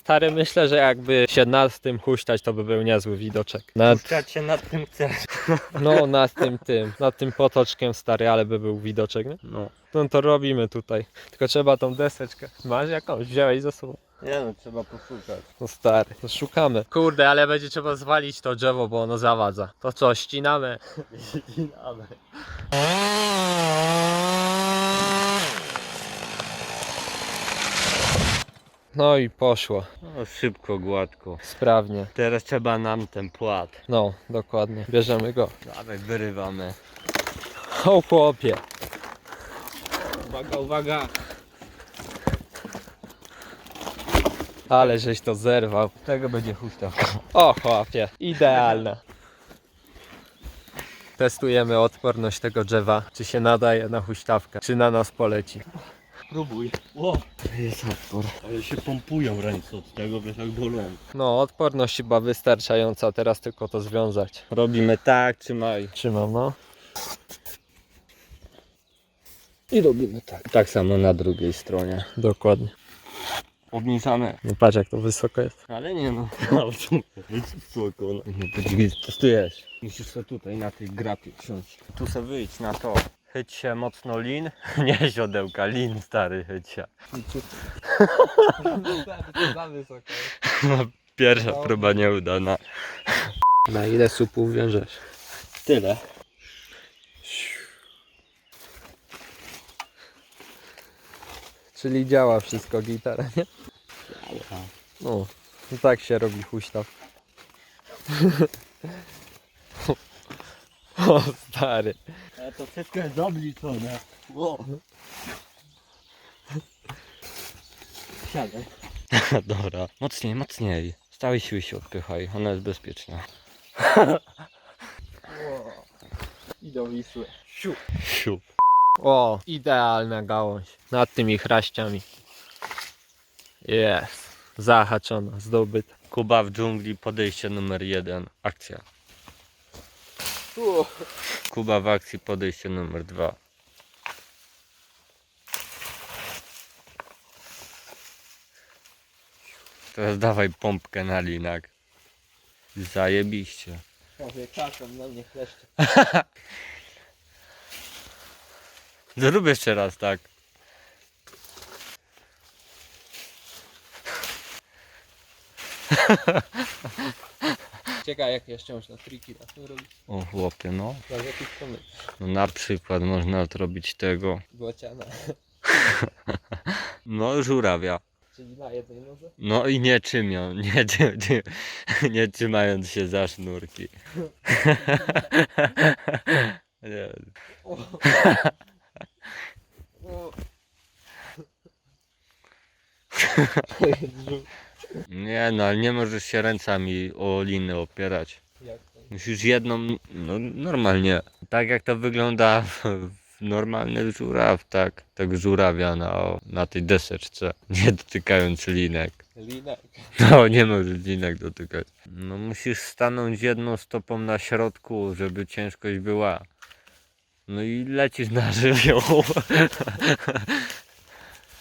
Stary, myślę, że jakby się nad tym huśtać, to by był niezły widoczek. Nad, Puszczać się nad tym chcesz. no, nad tym, tym, nad tym potoczkiem, stary, ale by był widoczek, nie? No. No to robimy tutaj. Tylko trzeba tą deseczkę. Masz jakąś? Wziąłeś ze sobą? Nie no, trzeba poszukać. No stary, to szukamy. Kurde, ale będzie trzeba zwalić to drzewo, bo ono zawadza. To co, ścinamy? Ginamy. No i poszło. No szybko, gładko. Sprawnie. Teraz trzeba nam ten płat. No, dokładnie. Bierzemy go. Dawaj, wyrywamy. O chłopie. Uwaga, uwaga. Ale żeś to zerwał. Tego będzie huśtawka. O chłopie, idealne. Testujemy odporność tego drzewa, czy się nadaje na huśtawkę, czy na nas poleci. Próbuj. O, jest odpór. Ale się pompują ręce od tego, wiesz jak bolą. No, odporność chyba wystarczająca, teraz tylko to związać. Robimy tak, trzymaj. Trzymam, no. I robimy tak. Tak samo na drugiej stronie. Dokładnie. Obniżamy. No patrz jak to wysoko jest. Ale nie no. Ale co? Wysoko. No. Nie, testujesz. Musisz sobie tutaj na tej grapie wsiąść. Tu sobie wyjdź na to. Chyć się mocno lin. Nie siodełka, lin stary chyć się. Wysoko Pierwsza próba nieudana. Na ile supów wiążesz? Tyle. Czyli działa wszystko gitara, nie? No, no tak się robi huśtaw. o stary. To wszystko jest obliczone. Wow. Siadaj. Dobra. Mocniej, mocniej. Z całej siły się odpychaj. Ona jest bezpieczna. I do Wisły. Siup. O, idealna gałąź. Nad tymi chraściami. Jest. Zahaczona, zdobyta. Kuba w dżungli, podejście numer jeden. Akcja. Kuba w akcji, podejście numer dwa. Teraz dawaj pompkę na linak. Zajebiście. Mówię, czasem na mnie kleszcze. Zrób jeszcze raz tak. Ciekawe jak jeszcze można triki na tym robić. O chłopie, no. Na jakiś pomysł. no. Na przykład można odrobić tego. Bociana. No, żurawia. Czyli na jednej nodze. No i nie czymią, nie, czy, czy, nie trzymając się za sznurki. Nie. Nie no, ale nie możesz się ręcami o liny opierać. Jak to? Musisz jedną, no normalnie, tak jak to wygląda w, normalny żuraw, tak, tak żurawia na, na tej deseczce, nie dotykając linek. Linek. No, nie możesz linek dotykać. No musisz stanąć jedną stopą na środku, żeby ciężkość była. No i lecisz na żywioł.